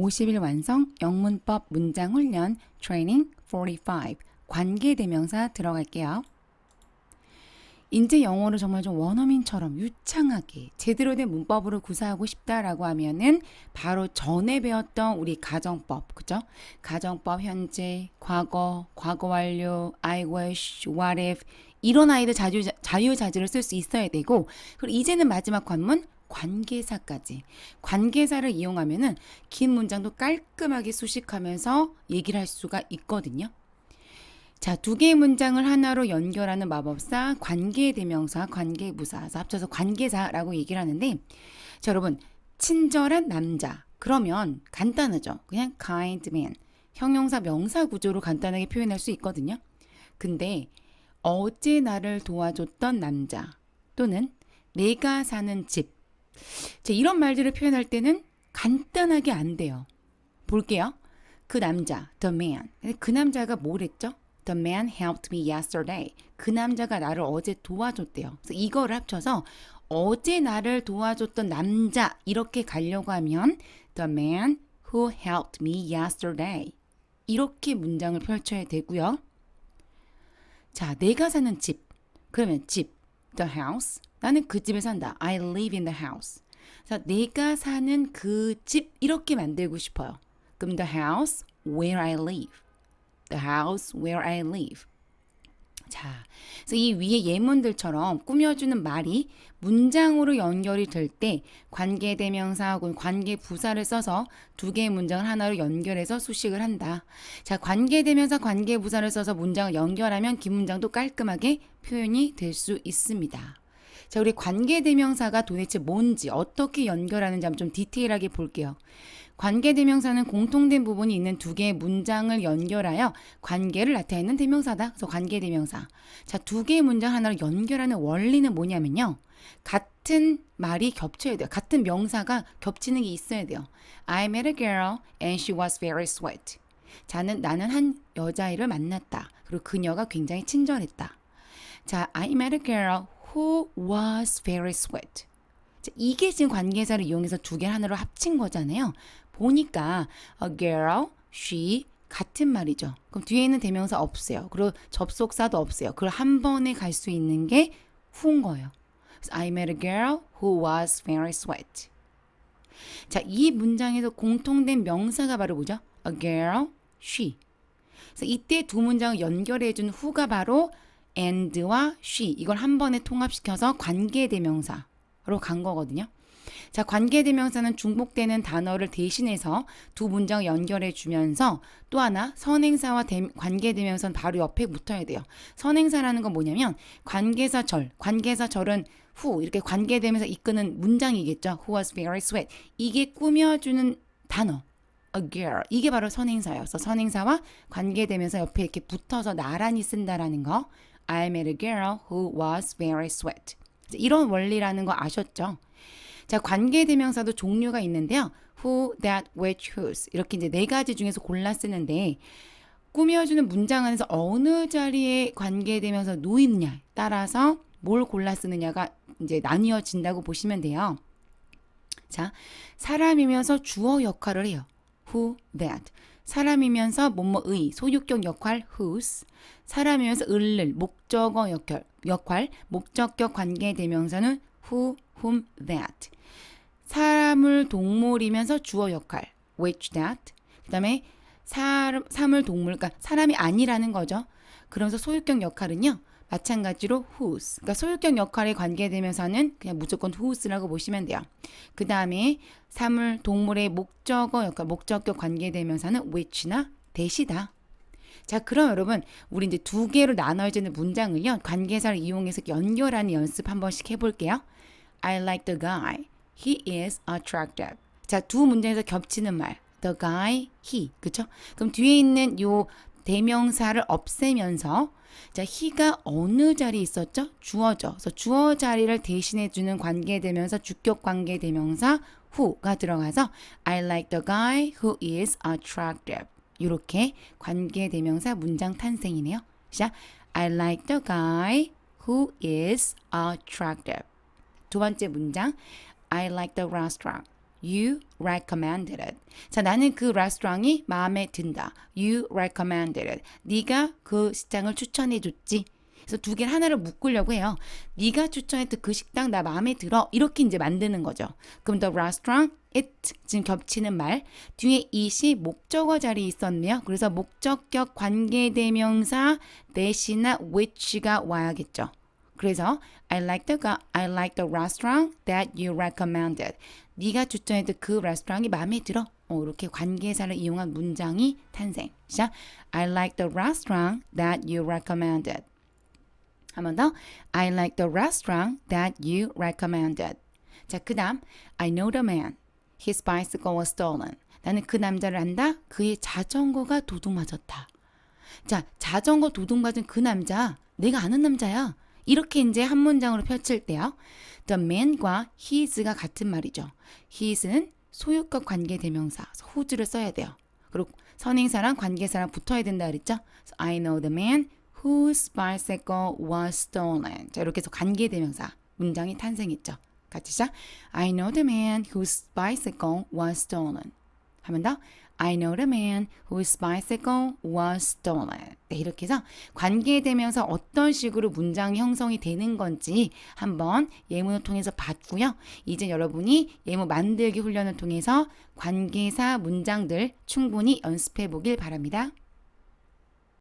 50일 완성 영문법 문장 훈련 트레이닝 45 관계 대명사 들어갈게요. 인제 영어를 정말 좀 원어민처럼 유창하게 제대로 된 문법으로 구사하고 싶다라고 하면은 바로 전에 배웠던 우리 가정법, 그죠? 가정법 현재, 과거, 과거 완료, I wish, what if 이런 아이들 자유, 자유자재를 쓸 수 있어야 되고 그리고 이제는 마지막 관문 관계사까지 관계사를 이용하면은 긴 문장도 깔끔하게 수식하면서 얘기를 할 수가 있거든요. 자, 두 개의 문장을 하나로 연결하는 마법사, 관계 대명사, 관계 부사, 그래서 합쳐서 관계사라고 얘기를 하는데, 자, 여러분, 친절한 남자. 그러면 간단하죠. 그냥 kind man. 형용사 명사 구조로 간단하게 표현할 수 있거든요. 근데 어제 나를 도와줬던 남자 또는 내가 사는 집. 자, 이런 말들을 표현할 때는 간단하게 안 돼요. 볼게요. 그 남자, the man. 그 남자가 뭘 했죠? The man helped me yesterday. 그 남자가 나를 어제 도와줬대요. 그래서 이거를 합쳐서 어제 나를 도와줬던 남자 이렇게 가려고 하면 The man who helped me yesterday. 이렇게 문장을 펼쳐야 되고요. 자, 내가 사는 집. 그러면 집, the house. 나는 그 집에 산다. I live in the house. 그래서 내가 사는 그 집 이렇게 만들고 싶어요. 그럼 the house where I live. The house where I live. 자, 그래서 이 위에 예문들처럼 꾸며주는 말이 문장으로 연결이 될 때 관계대명사 혹은 관계부사를 써서 두 개의 문장을 하나로 연결해서 수식을 한다. 자, 관계대명사, 관계부사를 써서 문장을 연결하면 긴 문장도 깔끔하게 표현이 될 수 있습니다. 자, 우리 관계대명사가 도대체 뭔지 어떻게 연결하는지 한번 좀 디테일하게 볼게요. 관계 대명사는 공통된 부분이 있는 두 개의 문장을 연결하여 관계를 나타내는 대명사다. 그래서 관계 대명사. 자, 두 개의 문장 하나로 연결하는 원리는 뭐냐면요. 같은 말이 겹쳐야 돼요. 같은 명사가 겹치는 게 있어야 돼요. I met a girl and she was very sweet. 자는 나는 한 여자아이를 만났다. 그리고 그녀가 굉장히 친절했다. 자, I met a girl who was very sweet. 자, 이게 지금 관계사를 이용해서 두개 하나로 합친 거잖아요. 보니까 a girl, she 같은 말이죠. 그럼 뒤에 있는 대명사 없어요. 그리고 접속사도 없어요. 그걸 한 번에 갈 수 있는 게 who인 거예요. I met a girl who was very sweet. 자, 이 문장에서 공통된 명사가 바로 뭐죠? A girl, she. 그래서 이때 두 문장을 연결해준 who가 바로 and와 she. 이걸 한 번에 통합시켜서 관계 대명사로 간 거거든요. 자, 관계대명사는 중복되는 단어를 대신해서 두 문장을 연결해 주면서 또 하나 선행사와 대, 관계대명사는 바로 옆에 붙어야 돼요. 선행사라는 건 뭐냐면 관계사 절, 관계사 절은 who 이렇게 관계되면서 이끄는 문장이겠죠. Who was very sweet. 이게 꾸며주는 단어. a girl. 이게 바로 선행사였어. 선행사와 관계되면서 옆에 이렇게 붙어서 나란히 쓴다라는 거. I met a girl who was very sweet. 이런 원리라는 거 아셨죠? 자, 관계 대명사도 종류가 있는데요. who, that, which, whose. 이렇게 이제 네 가지 중에서 골라 쓰는데 꾸며주는 문장 안에서 어느 자리에 관계 대명사 놓이느냐에 따라서 뭘 골라 쓰느냐가 이제 나뉘어진다고 보시면 돼요. 자, 사람이면서 주어 역할을 해요. who, that. 사람이면서 뭐뭐의 소유격 역할 whose. 사람이면서 을를 목적어 역할 역할 목적격 관계 대명사는 who, whom, that. 사람을 동물이면서 주어 역할 which, that. 그 다음에 사람 사물 동물 그러니까 사람이 아니라는 거죠. 그러면서 소유격 역할은요. 마찬가지로 whose. 그러니까 소유격 역할에 관계되면서는 그냥 무조건 whose라고 보시면 돼요. 그 다음에 사물, 동물의 목적어 역할, 목적격 관계되면서는 which나 that이다. 자, 그럼 여러분, 우리 이제 두 개로 나눠지는 문장을요, 관계사를 이용해서 연결하는 연습 한 번씩 해볼게요. I like the guy. He is attractive. 자, 두 문장에서 겹치는 말. The guy, he. 그쵸? 그럼 뒤에 있는 요 대명사를 없애면서 자, he가 어느 자리에 있었죠? 주어죠. 그래서 주어 자리를 대신해 주는 관계 대명사 주격 관계 대명사 who가 들어가서 I like the guy who is attractive. 이렇게 관계 대명사 문장 탄생이네요. 자, I like the guy who is attractive. 두 번째 문장 I like the restaurant. You recommended it. 자, 나는 그 레스토랑이 마음에 든다. You recommended it. 네가 그 식당을 추천해 줬지. 그래서 두 개를 하나를 묶으려고 해요. 네가 추천했던 그 식당 나 마음에 들어. 이렇게 이제 만드는 거죠. 그럼 the restaurant it 지금 겹치는 말 뒤에 it이 목적어 자리에 있었네요. 그래서 목적격 관계대명사 that이나 which가 와야겠죠. 그래서 I like the I like the restaurant that you recommended. 네가 추천했던 그 레스토랑이 마음에 들어. 어, 이렇게 관계사를 이용한 문장이 탄생. 시작. I like the restaurant that you recommended. 한 번 더. I like the restaurant that you recommended. 자, 그 다음. I know the man. His bicycle was stolen. 나는 그 남자를 안다. 그의 자전거가 도둑 맞았다. 자, 자전거 도둑 맞은 그 남자, 내가 아는 남자야. 이렇게 이제 한 문장으로 펼칠 때요. The man과 his가 같은 말이죠. his는 소유격 관계 대명사, whose를 써야 돼요. 그리고 선행사랑 관계사랑 붙어야 된다 그랬죠. So I know the man whose bicycle was stolen. 자, 이렇게 해서 관계 대명사 문장이 탄생했죠. 같이 시작. I know the man whose bicycle was stolen. 하면 더 I know the man whose bicycle was stolen. 네, 이렇게 해서 관계되면서 어떤 식으로 문장이 형성이 되는 건지 한번 예문을 통해서 봤고요. 이제 여러분이 예문 만들기 훈련을 통해서 관계사 문장들 충분히 연습해 보길 바랍니다.